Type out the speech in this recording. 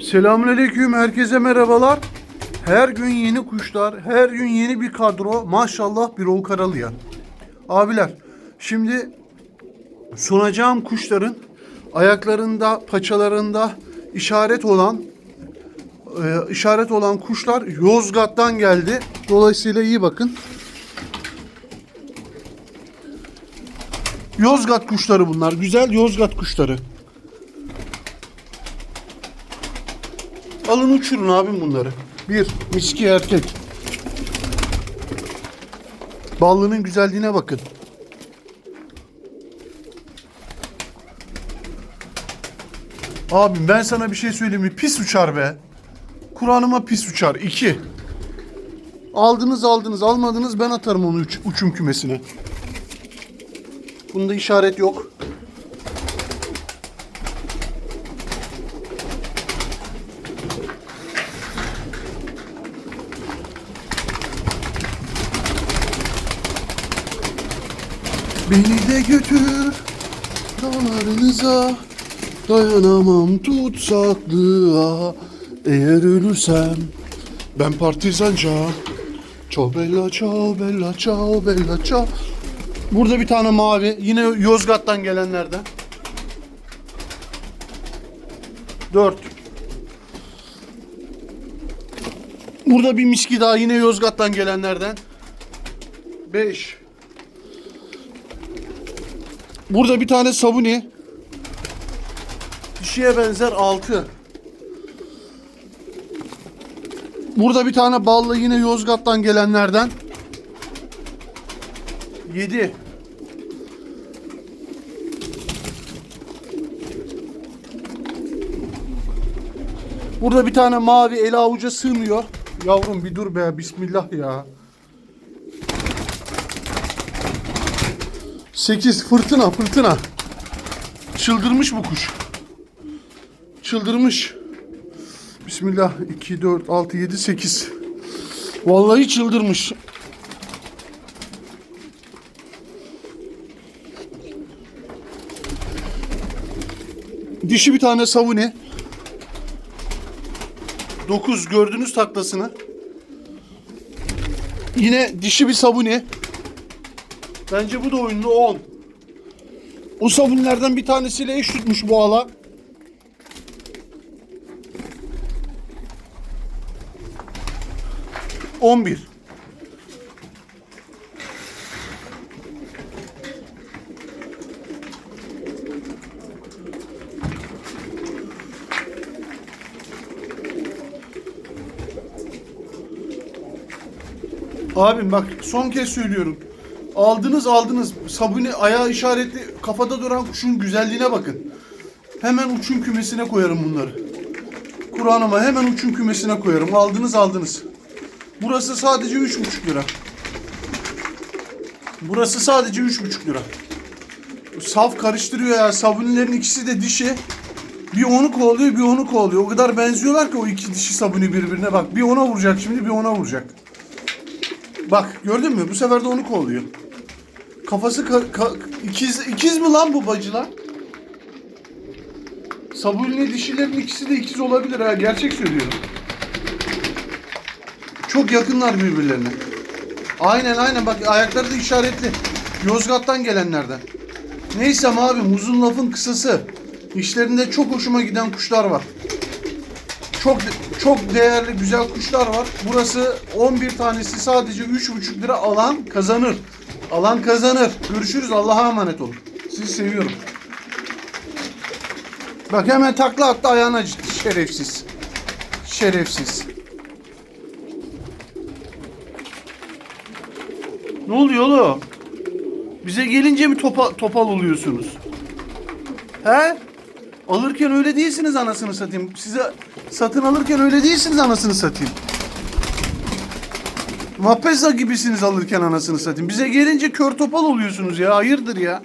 Selamünaleyküm, herkese merhabalar. Her gün yeni kuşlar, her gün yeni bir kadro. Maşallah bir karalıya. Abiler, şimdi sunacağım kuşların ayaklarında, paçalarında işaret olan e, işaret olan kuşlar Yozgat'tan geldi. Dolayısıyla iyi bakın. Yozgat kuşları bunlar. Güzel Yozgat kuşları. Alın uçurun abim bunları. Bir, miski erkek. Ballının güzelliğine bakın. Abim ben sana bir şey söyleyeyim mi? Pis uçar be. Kur'an'ıma pis uçar. İki. Aldınız aldınız almadınız ben atarım onu uç- uçum kümesine. Bunda işaret yok. Beni de götür. Dağlarınıza Dayanamam tutsaklığa. Eğer ölürsem ben partizanca Ciao bella ciao bella ciao bella ciao Burada bir tane mavi yine Yozgat'tan gelenlerden. Dört. Burada bir miski daha yine Yozgat'tan gelenlerden. Beş Burada bir tane sabuni. Dişiye benzer 6. Burada bir tane ballı yine Yozgat'tan gelenlerden. 7. Burada bir tane mavi el avuca sığmıyor. Yavrum bir dur be bismillah ya. 8 fırtına fırtına. Çıldırmış bu kuş. Çıldırmış. Bismillah 2 4 6 7 8. Vallahi çıldırmış. Dişi bir tane savuni. 9 gördünüz taklasını. Yine dişi bir sabuni. Bence bu da oyunlu 10. O sabunlardan bir tanesiyle eş tutmuş bu ala. On bir. Abim bak son kez söylüyorum. Aldınız aldınız. Sabuni ayağı işaretli kafada duran kuşun güzelliğine bakın. Hemen uçum kümesine koyarım bunları. Kur'an'ıma hemen uçum kümesine koyarım. Aldınız aldınız. Burası sadece üç buçuk lira. Burası sadece üç buçuk lira. Saf karıştırıyor ya. Sabunilerin ikisi de dişi. Bir onu kovalıyor bir onu kovalıyor. O kadar benziyorlar ki o iki dişi sabuni birbirine. Bak bir ona vuracak şimdi bir ona vuracak. Bak gördün mü? Bu sefer de onu kovalıyor. Kafası ka- ka- ikiz ikiz mi lan bu bacılar? Sabunli dişilerin ikisi de ikiz olabilir ha. Gerçek söylüyorum. Çok yakınlar birbirlerine. Aynen aynen bak ayakları da işaretli. Yozgat'tan gelenlerden. Neyse abim uzun lafın kısası. İşlerinde çok hoşuma giden kuşlar var. Çok çok değerli güzel kuşlar var. Burası 11 tanesi sadece 3,5 lira alan kazanır. Alan kazanır. Görüşürüz. Allah'a emanet olun. Sizi seviyorum. Bak hemen takla attı ayağına acıttı. Şerefsiz. Şerefsiz. Ne oluyor oğlum? Bize gelince mi topa, topal oluyorsunuz? He? Alırken öyle değilsiniz anasını satayım. Size satın alırken öyle değilsiniz anasını satayım. Mapeza gibisiniz alırken anasını satayım. Bize gelince kör topal oluyorsunuz ya. Hayırdır ya?